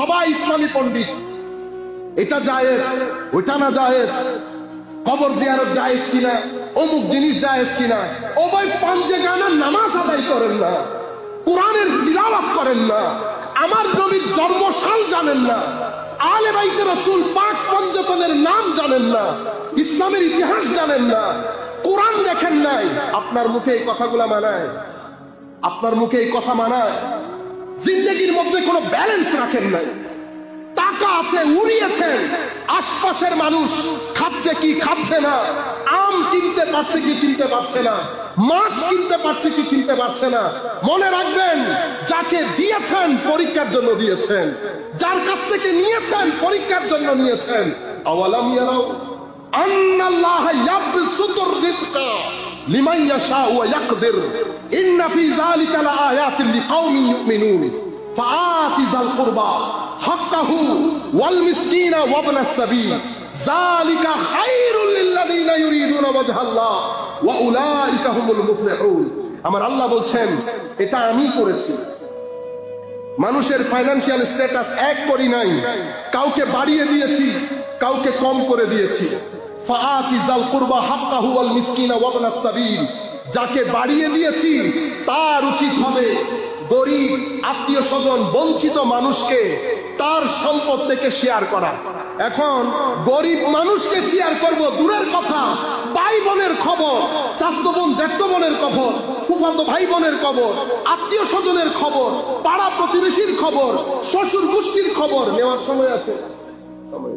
সবাই ইসলামী পণ্ডিত। এটা জায়েজ ওইটা না জায়েজ? কবর জিয়ারত জায়েজ কিনা? অমুক জিনিস জায়েজ কিনা? ও ভাই পাঞ্জে গানার নামাজ আদায় করেন না। কোরআনের তিলাওয়াত করেন না। আমার নবীর জন্মসাল জানেন না। আলে বাইতে রসুল পাক পঞ্জতনের নাম জানেন না। ইসলামের ইতিহাস জানেন না। কোরআন দেখেন নাই। আপনার মুখে এই কথাগুলা মানায়? আপনার মুখে এই কথা মানায়? জিন্দগির মধ্যে কোনো ব্যালেন্স রাখেন নাই। টাকা আছে উড়িয়েছেন আশপাশের মানুষ খাচ্ছে কি খাচ্ছে না, আম কিনতে পারছে কি কিনতে পারছে না, মাছ কিনতে পারছে কি কিনতে পারছে না। মনে রাখবেন, যাকে দিয়েছেন পরীক্ষার জন্য দিয়েছেন, যার কাছ থেকে নিয়েছেন পরীক্ষার জন্য নিয়েছেন। আওয়ালাম ইয়ারাও, আন্নাল্লাহ ইয়াবসুতুর রিজকা। আমার আল্লাহ বলছেন, এটা আমি করেছি। মানুষের ফাইন্যান্সিয়াল স্ট্যাটাস এক করি নাই। কাউকে বাড়িয়ে দিয়েছি, কাউকে কম করে দিয়েছি। ফাআতি জাল কুরবা হাক্কাহু ওয়াল মিসকিনা ওয়াবনাস সাবিল। যাকে বাড়িয়ে দিয়েছি, তার উচিত হবে গরিব, আত্মীয় স্বজন, বঞ্চিত মানুষকে তার সম্পদ থেকে শেয়ার করা। এখন গরিব মানুষকে শেয়ার করব, দূরের কথা ভাই বোনের খবর চাস্তো বোন জ্যাঠতো বোনের খবর, ফুফাতো ভাই বোনের খবর, আত্মীয় স্বজনের খবর, পাড়া প্রতিবেশীর খবর, শ্বশুর গোষ্ঠীর খবর, নেওয়ার সময় আছে। সময়।